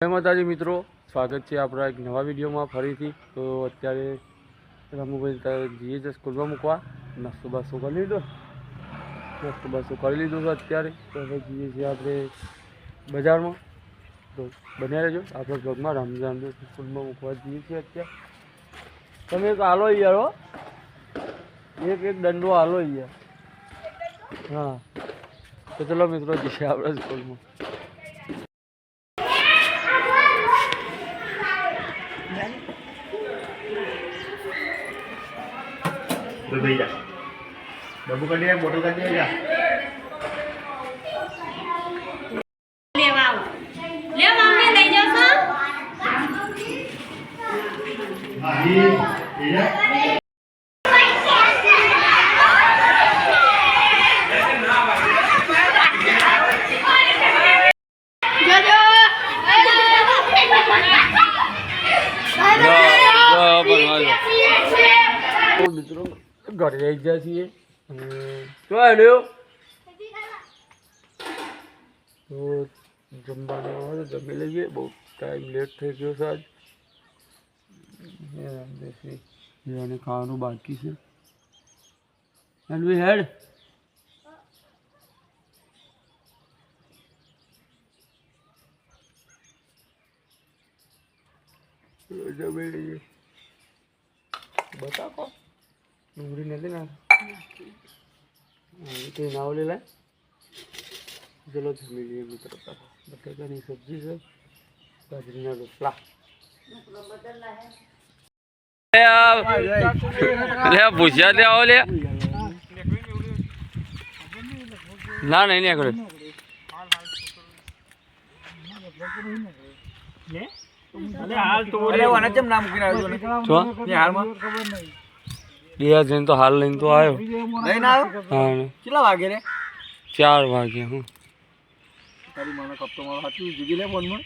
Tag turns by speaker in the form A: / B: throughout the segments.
A: જય માતાજી મિત્રો, સ્વાગત છે આપણા એક નવા વિડીયોમાં ફરીથી. તો અત્યારે રમુભાઈ જઈએ છે સ્કૂલમાં મૂકવા. નાસ્તો બાસ્તો કરી લીધો? નાસ્તો બાસ્તો કરી લીધો છે અત્યારે. તો હવે જઈએ છીએ આપણે બજારમાં. તો બન્યા રહેજો. આપણા બ્લોગમાં રમઝાન સ્કૂલમાં મૂકવા જઈએ છીએ અત્યારે. તમે એક હાલો યાર એક એક દંડો હાલો યાર. હા. તો ચલો મિત્રો જઈએ આપણે સ્કૂલમાં.
B: ભાઈ જા. ડબ્બુ કાઢી આવ મોટો કાઢી જા.
A: તો મિત્રો. ઘરે આવી ગયા છીએ. શું આવ્યો તો જમવાનું આવે તો જમી લઈએ. બહુ ટાઈમ લેટ થઈ ગયો સાહેબ અને ખાવાનું બાકી છે. એન્ડ વી હેડ જમી લઈએ. બતાવો. ના તો નાવ લે. લાય ચલો જમી લઈએ મિત્રો. બટાકાની સબ્જી છે બાજરીના રોટલા. લે ભૂસ્યા લે આવો લે. ના નહીં નહીં આગળ. જઈને તો હાલ લઈને તો આવ્યો હા.
B: કેટલા વાગે રે?
A: ચાર વાગ્યા હું.
B: તારી મને કપતો મારો હાથી જીગી લે ફોનમાં.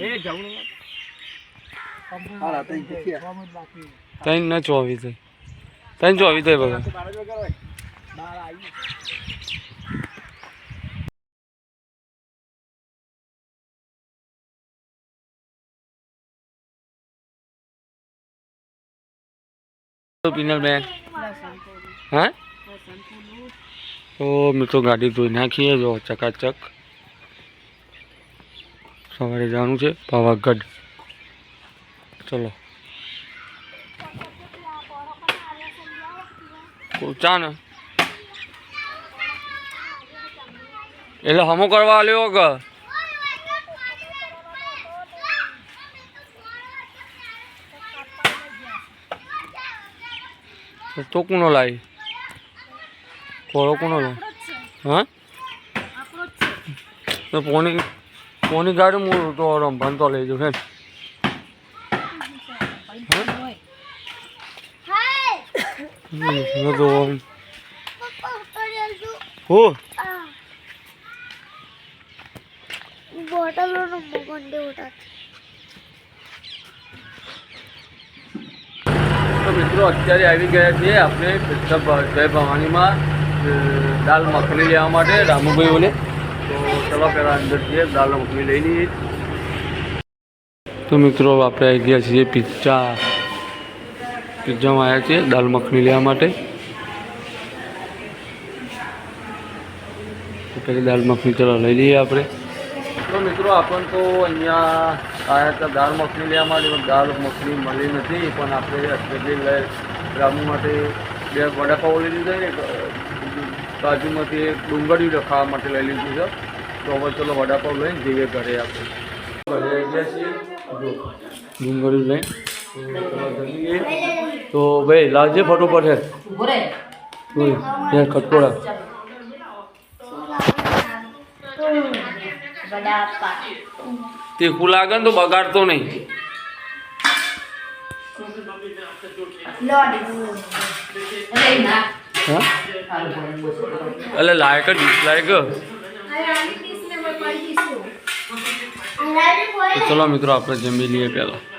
B: એ જાઉં ચોવી
A: ત્રણ ના થઈ ત્રણ ચોવીસ થઈ બગા પિનલ બેન. હા? તો મિત્રો ગાડી ધોઈ નાખીએ, જો ચકાચક. સવારે જવાનું છે, પાવાગઢ. ચલો. ચા ને. એટલે હમો કરવા લ્યો કે તો કોનો લાવી કોળો કોનો લાવી હા તો પોની પોની ગાડી મૂળ તો રંભાનતો લઈ જશે ને Another one.
C: Oh. Bottle on
A: a mug on the water. મિત્રો, અત્યારે આવી ગયા છીએ આપણે જય ભવાનીમાં દાલ મખની લેવા માટે રામુભાઈઓને. તો ચલો પહેલાં અંદર છીએ દાલ મખની લઈ લઈએ. તો મિત્રો આપણે આવી ગયા છીએ પિઝા પિઝામાં આવ્યા છીએ દાલ મખની લેવા માટે. પહેલી દાલ મખની ચલો લઈ લઈએ આપણે. તો મિત્રો આપણને તો અહીંયા આવ્યા હતા દાળ મખની લેવા માટે પણ દાળ મખની મળી નથી પણ આપણે અત્યારે લઈ રામુ માટે બે વડાપાઉં લઈ લીધા ને બાજુમાંથી એક ડુંગળી ખાવા માટે લઈ લીધું છે. તો હવે ચલો વડાપાઉં લઈને જઈએ ઘરે આપણે. ઘરે આવી ગયા છીએ લઈને તો ભાઈ લાજે ફટોફટ હે ખટકોડા તીખું લાગે ને તો બગાડતો નહીં. એટલે લાયક ડિસલાયક. ચલો મિત્રો આપણે જમી લઈએ પહેલાં.